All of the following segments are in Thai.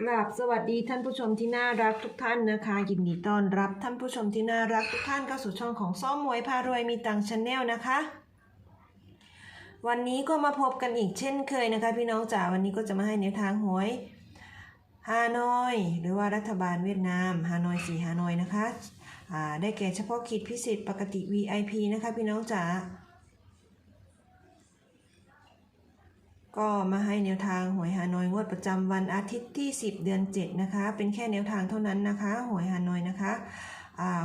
กราบสวัสดีท่านผู้ชมที่น่ารักทุกท่านนะคะยินดีต้อนรับท่านผู้ชมที่น่ารักทุกท่านเข้าสู่ช่องของซ้อมมวยพารวยมีตังชาแนลนะคะ วันนี้ก็มาพบกันอีกเช่นเคยนะคะ พี่น้องจ๋าวันนี้ก็จะมาให้แนวทางหวยฮานอย หรือว่ารัฐบาลเวียดนามฮานอยสีฮานอยนะคะได้แก่เฉพาะขีดพิเศษปกติ VIP นะคะพี่น้องจ๋า ก็มาให้แนวทางหวยฮานอยงวดประจำวันอาทิตย์ที่ 10 เดือน 7 นะคะ เป็นแค่แนวทางเท่านั้นนะคะ หวยฮานอยนะคะ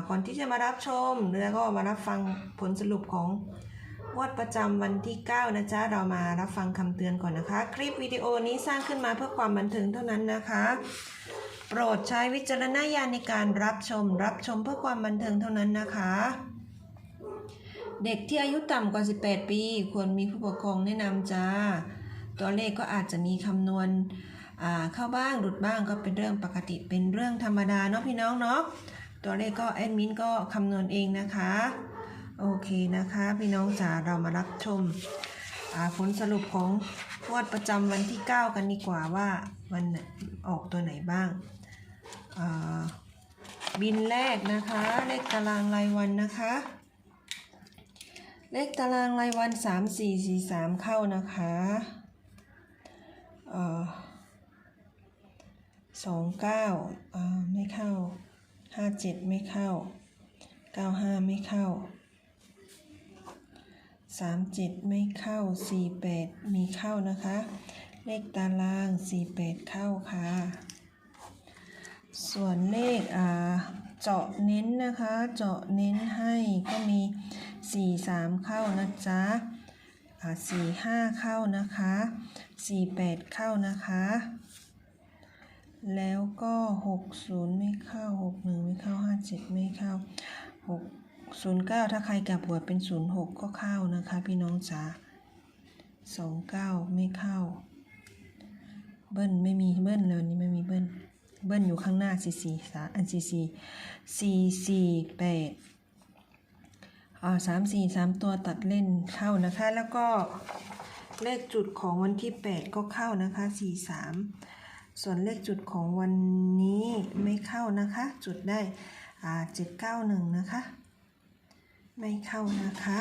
ก่อนที่จะมารับชมแล้วก็มารับฟังผลสรุปของงวดประจำวันที่ 9 นะจ๊ะ เรามารับฟังคำเตือนก่อนนะคะ คลิปวิดีโอนี้สร้างขึ้นมาเพื่อความบันเทิงเท่านั้นนะคะ โปรดใช้วิจารณญาณในการรับชม รับชมเพื่อความบันเทิงเท่านั้นนะคะ เด็กที่อายุต่ำกว่า 18 ปี ควรมีผู้ปกครองแนะนำจ้า ตัวเลขก็อาจจะมีคำนวณอ่าเข้าบ้างหลุดบ้างก็เป็นเรื่องปกติเป็นเรื่องธรรมดาเนาะพี่น้องเนาะตัวเลขก็แอดมินก็คำนวณเองนะคะโอเคนะคะ พี่น้องจ๋าเรามารับชมอ่าผลสรุปของงวดประจำวันที่ 9 กันดีกว่าว่ามันออกตัวไหนบ้างอ่าบินแรกนะคะ เลขตารางรายวันนะคะ เลขตารางรายวัน 3 4 4 3 เข้านะคะ สองเก้าไม่เข้าห้าเจ็ดไม่เข้าเก้าห้าไม่เข้าสามเจ็ดไม่เข้าสี่แปดมีเข้านะคะ เลขตารางสี่แปดเข้าค่ะ ส่วนเลขอ่าเจาะเน้นนะคะ เจาะเน้นให้ก็มีสี่สามเข้านะจ๊ะสี่ห้าเข้านะคะ สี่แปดเข้านะคะ แล้วก็หกศูนย์ไม่เข้าหกหนึ่งไม่เข้าห้าเจ็ดไม่เข้าหกศูนย์เก้าถ้าใครกลับหัวเป็นศูนย์หกก็เข้านะคะ พี่น้องจ๋าสองเก้าไม่เข้า เบิ้ลไม่มีเบิ้ลเลยวันนี้ไม่มีเบิ้ลเบิ้ลอยู่ข้างหน้าสี่สี่สาอันสี่สี่สี่สี่แปดอ่าสามสี่สามตัวตัดเล่นเข้านะคะแล้วก็ เลขจุดของวันที่ 8 ก็เข้านะคะสี่สามส่วนเลขจุดของวันนี้ไม่เข้านะคะ จุดได้อ่าเจ็ดเก้าหนึ่งนะคะ ไม่เข้านะคะ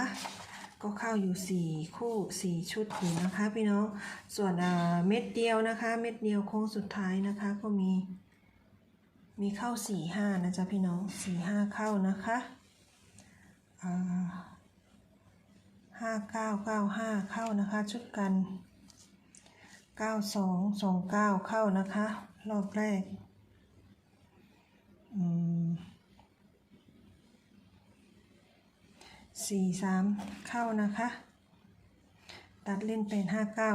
ก็เข้าอยู่สี่คู่สี่ชุดอยู่นะคะพี่น้อง ส่วนเม็ดเดียวนะคะ เม็ดเดียวโค้งสุดท้ายนะคะก็มี มีเข้าสี่ห้านะจ๊ะพี่น้องสี่ห้าเข้านะคะ ห้าเก้าเก้าห้าเข้านะคะ ชุดกันเก้าสองสองเก้าเข้านะคะ รอบแรกสี่สามเข้านะคะ ตัดเล่นเป็นห้าเก้า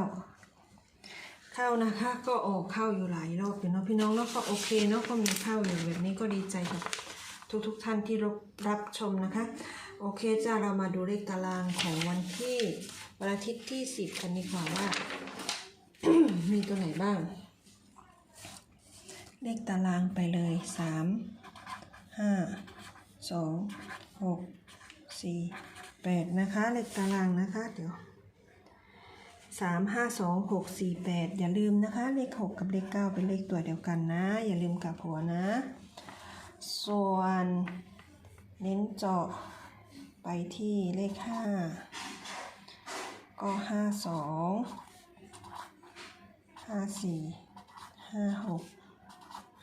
เข้านะคะ ก็ออกเข้าอยู่หลายรอบอยู่เนาะพี่น้องเนาะก็โอเคเนาะก็มีเข้าอยู่แบบนี้ก็ดีใจกับทุกทุกๆท่านที่รับรับชมนะคะ โอเคจ้าเรามาดูเลขตารางของวันที่วันอาทิตย์ที่10กันดีกว่าว่า มีตัวไหนบ้าง เลขตารางไปเลย3 5 2 6 4 8นะคะเลขตารางนะคะ เดี๋ยว3 5 2 6 4 8องหกสี่แปดอย่าลืมนะคะ เลข6กับเลข9เป็นเลขตัวเดียวกันนะ อย่าลืมกลับหัวนะ ส่วนเน้นเจาะ ไปที่เลขห้าก็ห้าสองห้าสี่ห้าหก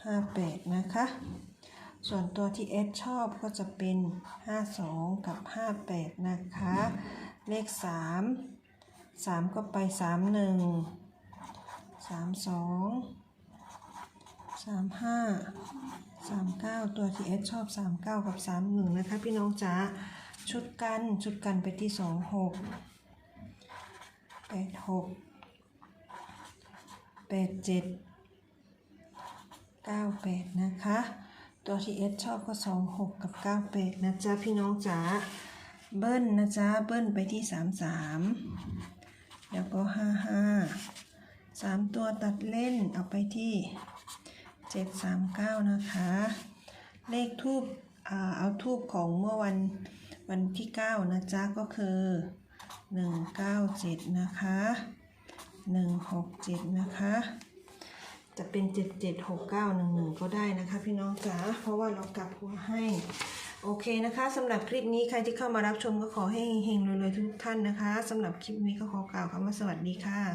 ห้าแปดนะคะ ส่วนตัวที่เอสชอบก็จะเป็นห้าสองกับห้าแปดนะคะ เลขสามสามก็ไปสามหนึ่งสามสองสามห้าสามเก้าตัวที่เอสชอบสามเก้ากับสามหนึ่งนะคะ พี่น้องจ๋า ชุดกัน ชุดกันไปที่สองหกแปดหกแปดเจ็ดเก้าแปดนะคะ ตัวที่เอสชอบก็สองหกกับเก้าแปดนะจ๊ะ พี่น้องจ๋าเบิ้ลนะจ๊ะ เบิ้ลไปที่สามสามแล้วก็ห้าห้าสามตัวตัดเล่นเอาไปที่เจ็ดสามเก้านะคะ เลขทูบเอาทูบของเมื่อวัน วันที่เก้านะจ๊ะ ก็คือหนึ่งเก้าเจ็ดนะคะหนึ่งหกเจ็ดนะคะ จะเป็น 776911 ก็ได้นะคะ พี่น้องจ๋าเพราะว่าเรากลับหัวให้โอเคนะคะสำหรับคลิปนี้ใครที่เข้ามารับชมก็ขอให้เฮงๆรวยๆทุกท่านนะคะสำหรับคลิปนี้ก็ขอกล่าวคำว่าสวัสดีค่ะ